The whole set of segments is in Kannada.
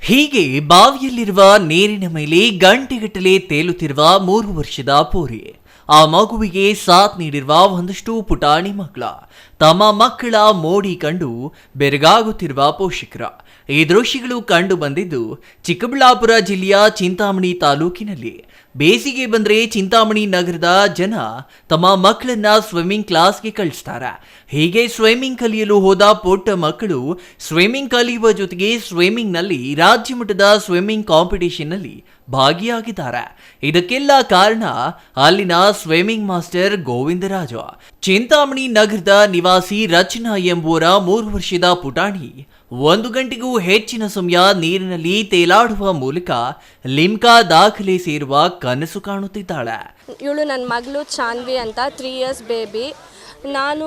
ಹೀಗೆ ಬಾವಿಯಲ್ಲಿರುವ ನೀರಿನ ಮೇಲೆ ಗಂಟೆಗಟ್ಟಲೆ ತೇಲುತ್ತಿರುವ ಮೂರು ವರ್ಷದ ಪೂರಿ. ಆ ಮಗುವಿಗೆ ಸಾಥ್ ನೀಡಿರುವ ಒಂದಷ್ಟು ಪುಟಾಣಿ ಮಕ್ಕಳ. ತಮ್ಮ ಮಕ್ಕಳ ಮೋಡಿ ಕಂಡು ಬೆರಗಾಗುತ್ತಿರುವ ಪೋಷಕರ. ಈ ದೃಶ್ಯಗಳು ಕಂಡು ಬಂದಿದ್ದು ಚಿಕ್ಕಬಳ್ಳಾಪುರ ಜಿಲ್ಲೆಯ ಚಿಂತಾಮಣಿ ತಾಲೂಕಿನಲ್ಲಿ. ಬೇಸಿಗೆ ಬಂದ್ರೆ ಚಿಂತಾಮಣಿ ನಗರದ ಜನ ತಮ್ಮ ಮಕ್ಕಳನ್ನ ಸ್ವಿಮ್ಮಿಂಗ್ ಕ್ಲಾಸ್ಗೆ ಕಳಿಸ್ತಾರೆ. ಹೀಗೆ ಸ್ವಿಮ್ಮಿಂಗ್ ಕಲಿಯಲು ಹೋದ ಪುಟ್ಟ ಮಕ್ಕಳು ಸ್ವಿಮ್ಮಿಂಗ್ ಕಲಿಯುವ ಜೊತೆಗೆ ಸ್ವಿಮ್ಮಿಂಗ್ನಲ್ಲಿ ರಾಜ್ಯ ಮಟ್ಟದ ಸ್ವಿಮ್ಮಿಂಗ್ ಕಾಂಪಿಟಿಷನ್ನಲ್ಲಿ ಭಾಗಿಯಾಗಿದ್ದಾರೆ. ಇದಕ್ಕೆಲ್ಲ ಕಾರಣ ಅಲ್ಲಿನ ಸ್ವಿಮ್ಮಿಂಗ್ ಮಾಸ್ಟರ್ ಗೋವಿಂದರಾಜ. ಚಿಂತಾಮಣಿ ನಗರದ ನಿವಾಸಿ ರಚನಾ ಎಂಬುವರ ಮೂರು ವರ್ಷದ ಪುಟಾಣಿ ಒಂದು ಗಂಟೆಗೂ ಹೆಚ್ಚಿನ ಸಮಯ ನೀರಿನಲ್ಲಿ ತೇಲಾಡುವ ಮೂಲಕ ಲಿಮ್ಕಾ ದಾಖಲೆ ಸೇರುವ ಕನಸು ಕಾಣುತ್ತಿದ್ದಾಳೆ. ಇವಳು ನನ್ನ ಮಗಳು ಚಾನ್ವಿ ಅಂತ ತ್ರೀ ಇಯರ್ಸ್ ಬೇಬಿ ನಾನು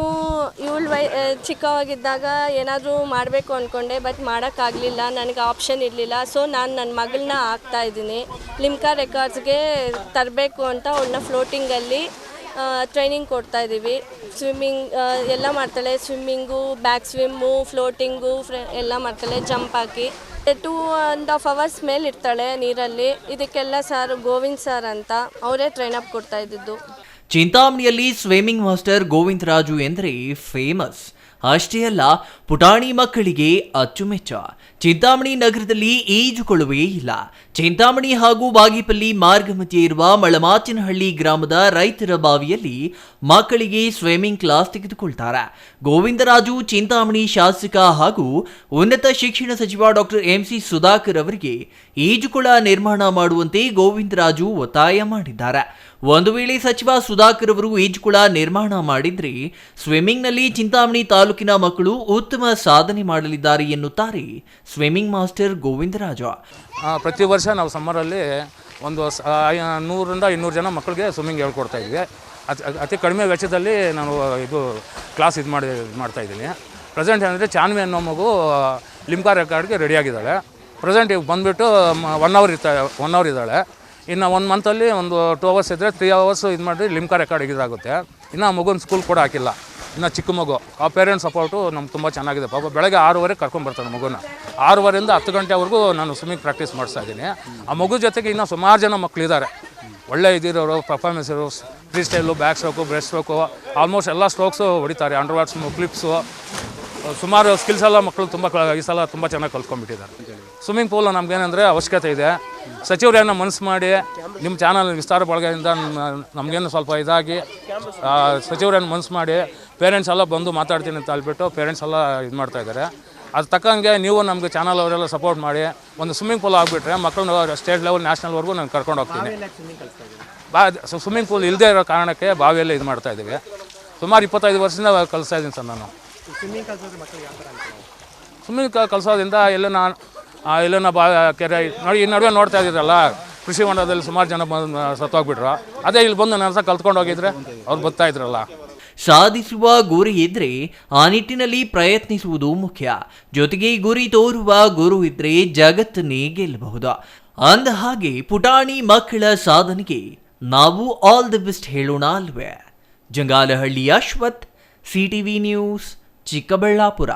ಇವಳು ವೈ ಚಿಕ್ಕವಾಗಿದ್ದಾಗ ಏನಾದರೂ ಮಾಡಬೇಕು ಅಂದ್ಕೊಂಡೆ ಬಟ್ ಮಾಡೋಕ್ಕಾಗಲಿಲ್ಲ. ನನಗೆ ಆಪ್ಷನ್ ಇರಲಿಲ್ಲ. ಸೊ ನಾನು ನನ್ನ ಮಗಳನ್ನ ಹಾಕ್ತಾ ಇದ್ದೀನಿ. ಲಿಮ್ಕಾ ರೆಕಾರ್ಡ್ಸ್ಗೆ ತರಬೇಕು ಅಂತ ಅವಳನ್ನ ಫ್ಲೋಟಿಂಗಲ್ಲಿ ಟ್ರೈನಿಂಗ್ ಕೊಡ್ತಾ ಇದ್ದೀವಿ ಸ್ವಿಮ್ಮಿಂಗ್ ಎಲ್ಲ ಮಾಡ್ತಾಳೆ. ಸ್ವಿಮ್ಮಿಂಗು ಬ್ಯಾಕ್ ಸ್ವಿಮ್ಮು ಫ್ಲೋಟಿಂಗು ಎಲ್ಲ ಮಾಡ್ತಾಳೆ. ಜಂಪ್ ಹಾಕಿ. ಟೂ ಆ್ಯಂಡ್ ಹಾಫ್ ಅವರ್ಸ್ ಮೇಲೆ ಇರ್ತಾಳೆ ನೀರಲ್ಲಿ. ಇದಕ್ಕೆಲ್ಲ ಸರ್ ಗೋವಿಂದ್ ಸರ್ ಅಂತ ಅವರೇ ಟ್ರೈನ್ ಅಪ್ ಕೊಡ್ತಾ ಇದ್ದಿದ್ದು. ಚಿಂತಾಮಣಿಯಲ್ಲಿ ಸ್ವಿಮ್ಮಿಂಗ್ ಮಾಸ್ಟರ್ ಗೋವಿಂದ್ ರಾಜು ಎಂದರೆ ಫೇಮಸ್ ಅಷ್ಟೇ ಅಲ್ಲ, ಪುಟಾಣಿ ಮಕ್ಕಳಿಗೆ ಅಚ್ಚುಮೆಚ್ಚ. ಚಿಂತಾಮಣಿ ನಗರದಲ್ಲಿ ಈಜುಕೊಳುವೇ ಇಲ್ಲ. ಚಿಂತಾಮಣಿ ಹಾಗೂ ಬಾಗಿಪಲ್ಲಿ ಮಾರ್ಗ ಮಧ್ಯೆ ಇರುವ ಮಳಮಾಚಿನಹಳ್ಳಿ ಗ್ರಾಮದ ರೈತರ ಬಾವಿಯಲ್ಲಿ ಮಕ್ಕಳಿಗೆ ಸ್ವಿಮ್ಮಿಂಗ್ ಕ್ಲಾಸ್ ತೆಗೆದುಕೊಳ್ತಾರೆ. ಗೋವಿಂದರಾಜು ಚಿಂತಾಮಣಿ ಶಾಸಕ ಹಾಗೂ ಉನ್ನತ ಶಿಕ್ಷಣ ಸಚಿವ ಡಾಕ್ಟರ್ ಎಂಸಿ ಸುಧಾಕರ್ ಅವರಿಗೆ ಈಜುಕೊಳ ನಿರ್ಮಾಣ ಮಾಡುವಂತೆ ಗೋವಿಂದರಾಜು ಒತ್ತಾಯ ಮಾಡಿದ್ದಾರೆ. ಒಂದು ವೇಳೆ ಸಚಿವ ಸುಧಾಕರ್ ಅವರು ಈಜುಕೊಳ ನಿರ್ಮಾಣ ಮಾಡಿದ್ರೆ ಸ್ವಿಮ್ಮಿಂಗ್ನಲ್ಲಿ ಚಿಂತಾಮಣಿ ತಾಲೂಕಿನ ಮಕ್ಕಳು ಉತ್ತಮ ಸಾಧನೆ ಮಾಡಲಿದ್ದಾರೆ ಎನ್ನುತ್ತಾರೆ ಸ್ವಿಮ್ಮಿಂಗ್ ಮಾಸ್ಟರ್ ಗೋವಿಂದರಾಜ. ಪ್ರತಿ ವರ್ಷ ನಾವು ಸಮ್ಮರಲ್ಲಿ ಒಂದು ನೂರರಿಂದ ಇನ್ನೂರು ಜನ ಮಕ್ಕಳಿಗೆ ಸ್ವಿಮ್ಮಿಂಗ್ ಹೇಳ್ಕೊಡ್ತಾ ಇದ್ವಿ. ಅತಿ ಅತಿ ಕಡಿಮೆ ವೆಚ್ಚದಲ್ಲಿ ನಾನು ಇದು ಕ್ಲಾಸ್ ಇದು ಮಾಡಿ ಮಾಡ್ತಾ ಇದ್ದೀನಿ. ಪ್ರೆಸೆಂಟ್ ಏನಂದರೆ ಚಾನ್ವಿ ಅನ್ನೋ ಮಗು ಲಿಮ್ಕಾ ರೆಕಾರ್ಡ್ಗೆ ರೆಡಿಯಾಗಿದ್ದಾಳೆ. ಪ್ರೆಸೆಂಟ್ ಈಗ ಬಂದುಬಿಟ್ಟು ಒನ್ ಅವರ್ ಇರ್ತಾ ಒನ್ ಅವರ್ ಇದ್ದಾಳೆ. ಇನ್ನು ಒನ್ ಮಂತಲ್ಲಿ ಒಂದು ಟೂ ಅವರ್ಸ್ ಇದ್ದರೆ ತ್ರೀ ಅವರ್ಸ್ ಇದು ಮಾಡಿ ಲಿಮ್ಕಾ ರೆಕಾರ್ಡ್ ಇದಾಗುತ್ತೆ ಇನ್ನು ಆ ಮಗುನ ಸ್ಕೂಲ್ ಕೂಡ ಹಾಕಿಲ್ಲ. ಇನ್ನು ಚಿಕ್ಕ ಮಗು. ಆ ಪೇರೆಂಟ್ಸ್ ಸಪೋರ್ಟು ನಮ್ಗೆ ತುಂಬ ಚೆನ್ನಾಗಿದೆ. ಪಾಪ ಬೆಳಗ್ಗೆ ಆರೂವರೆಗೆ ಕರ್ಕೊಂಡ್ಬರ್ತಾನೆ ಮಗುನ. ಆರೂವರೆಯಿಂದ ಹತ್ತು ಗಂಟೆವರೆಗೂ ನಾನು ಸ್ವಿಮ್ಮಿಂಗ್ ಪ್ರಾಕ್ಟೀಸ್ ಮಾಡಿಸ್ತಾ ಆ ಮಗು ಜೊತೆಗೆ ಇನ್ನೂ ಸುಮಾರು ಜನ ಮಕ್ಕಳಿದ್ದಾರೆ ಒಳ್ಳೆ ಇದಿರೋರು ಪರ್ಫಾರ್ಮೆನ್ಸ್ ಇರೋ free style back stroke breast stroke almost ಎಲ್ಲ ಸ್ಟ್ರೋಕ್ಸು ಹೊಡಿತಾರೆ. ಅಂಡರ್ ವಾಟ್ಸ್ ಕ್ಲಿಪ್ಸು ಸುಮಾರು ಸ್ಕಿಲ್ಸ್ ಎಲ್ಲ ಮಕ್ಕಳು ತುಂಬ ಈ ಸಲ ತುಂಬ ಚೆನ್ನಾಗಿ ಕಲ್ತ್ಕೊಂಡ್ಬಿಟ್ಟಿದ್ದಾರೆ. ಸ್ವಿಮ್ಮಿಂಗ್ ಪೂಲ್ ನಮಗೇನೆಂದರೆ ಅವಶ್ಯಕತೆ ಇದೆ. ಸಚಿವರೇನೋ ಮನಸ್ಸು ಮಾಡಿ ನಿಮ್ಮ ಚಾನಲ್ ವಿಸ್ತಾರ ಬಳಗದಿಂದ ನಮಗೇನು ಸ್ವಲ್ಪ ಇದಾಗಿ ಸಚಿವರೇನು ಮನಸ್ಸು ಮಾಡಿ ಪೇರೆಂಟ್ಸ್ ಎಲ್ಲ ಬಂದು ಮಾತಾಡ್ತೀನಿ ಅಂತ ಹೇಳ್ಬಿಟ್ಟು ಪೇರೆಂಟ್ಸ್ ಎಲ್ಲ ಇದು ಮಾಡ್ತಾ ಇದ್ದಾರೆ. ಅದು ತಕ್ಕಂಗೆ ನೀವು ನಮಗೆ ಚಾನಲ್ ಅವರೆಲ್ಲ ಸಪೋರ್ಟ್ ಮಾಡಿ ಒಂದು ಸ್ವಿಮ್ಮಿಂಗ್ ಪೂಲ್ ಆಗಿಬಿಟ್ರೆ ಮಕ್ಕಳನ್ನ ಸ್ಟೇಟ್ ಲೆವೆಲ್ ನ್ಯಾಷನಲ್ವರೆಗೂ ನಾನು ಕರ್ಕೊಂಡು ಹೋಗ್ತೀನಿ. ಬಾ ಸ್ವಿಮ್ಮಿಂಗ್ ಪೂಲ್ ಇಲ್ಲದೆ ಇರೋ ಕಾರಣಕ್ಕೆ ಬಾವಿಯಲ್ಲೇ ಇದು ಮಾಡ್ತಾ ಇದ್ದೀವಿ. ಸುಮಾರು ಇಪ್ಪತ್ತೈದು ವರ್ಷದಿಂದ ಕಲಿಸ್ತಾ ಇದ್ದೀನಿ ಸರ್ ನಾನು. ಸ್ವಿಮ್ಮಿಂಗ್ ಕಲಿಸೋದ್ರಿಂದ ಎಲ್ಲ ನಾನು ಎಲ್ಲನ ಬಾ ಕೆರೆ ನೋಡಿ ಈ ನಡುವೆ ನೋಡ್ತಾ ಇದ್ದೀರಲ್ಲ ಕೃಷಿ ಹೊಂಡದಲ್ಲಿ ಸುಮಾರು ಜನ ಬಂದು ಸತ್ತೋಗ್ಬಿಟ್ರು. ಅದೇ ಇಲ್ಲಿ ಬಂದು ನನ್ನ ಸಹ ಕಲ್ತ್ಕೊಂಡು ಹೋಗಿದ್ರೆ ಅವ್ರು ಬರ್ತಾ ಇದ್ರಲ್ಲ. ಸಾಧಿಸುವ ಗುರಿ ಇದ್ರೆ ಆ ನಿಟ್ಟಿನಲ್ಲಿ ಪ್ರಯತ್ನಿಸುವುದು ಮುಖ್ಯ. ಜೊತೆಗೆ ಗುರಿ ತೋರುವ ಗುರು ಇದ್ರೆ ಜಗತ್ತನ್ನೇ ಗೆಲ್ಲಬಹುದು. ಅಂದ ಹಾಗೆ ಪುಟಾಣಿ ಮಕ್ಕಳ ಸಾಧನೆಗೆ ನಾವು ಆಲ್ ದಿ ಬೆಸ್ಟ್ ಹೇಳೋಣ ಅಲ್ವೇ. Jangalahalli Ashwath CTV news Chikkaballapura.